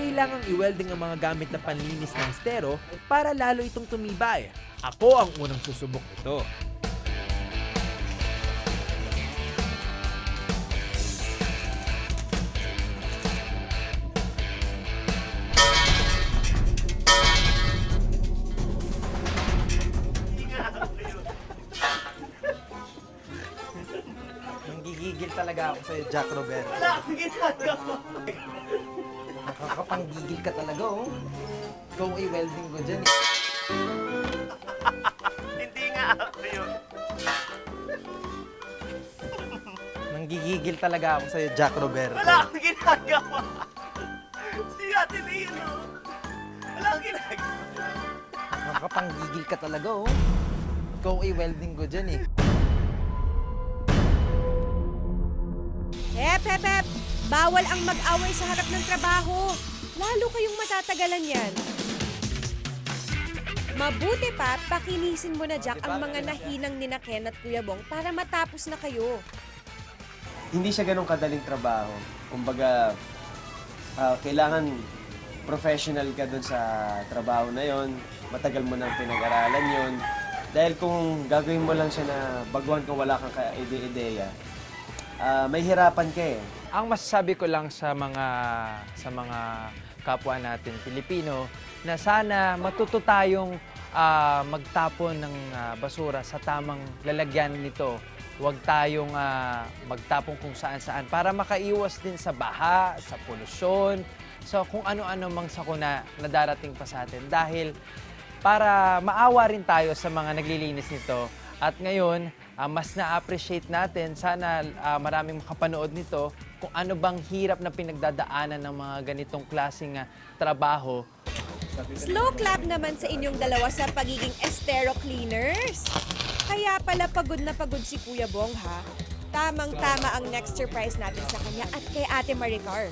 kailangang i-welding ang mga gamit na panlinis ng estero para lalo itong tumibay. Ako ang unang susubok nito. Nanggigigil talaga ako sa'yo, Jack Robert. Wala akong ginagawa. Nakakapanggigil ka talaga, oh. Ikaw ang i-welding ko dyan. eh. Hindi nga ako yun. Nanggigigil talaga ako sa'yo, Jack Robert. Wala akong ginagawa. Si Ate Lino. Wala akong ginagawa. Nakakapanggigil ka talaga, oh. Ikaw ang i-welding ko dyan, eh. Hep, hep, hep! Bawal ang mag-away sa harap ng trabaho. Lalo kayong matatagalan yan. Mabuti pa, pakinisin mo na, Jack, ang mga nahinang ni na Ken at Kuya Bong para matapos na kayo. hindi siya ganun kadaling trabaho. Kumbaga, ah, kailangan professional ka dun sa trabaho na yon. Matagal mo nang pinag-aralan yon. Dahil kung gagawin mo lang siya na baguhan kung wala kang ka-ide-ideya, ah, may hirapan ka eh. Ang masasabi ko lang sa mga sa mga kapwa natin Pilipino na sana matuto tayong ah, magtapon ng ah, basura sa tamang lalagyan nito. Huwag tayong ah, magtapon kung saan-saan para makaiwas din sa baha, sa polusyon, sa kung ano-ano mang sakuna na darating pa sa atin. Dahil para maawa rin tayo sa mga naglilinis nito. At ngayon, ah, mas na-appreciate natin, sana ah, maraming makapanood nito, kung ano bang hirap na pinagdadaanan ng mga ganitong klaseng ah, trabaho Slow clap naman sa inyong dalawa sa pagiging estero cleaners. Kaya pala pagod na pagod si Kuya Bong, ha? Tamang-tama ang next surprise natin sa kanya at kay Ate Maricar.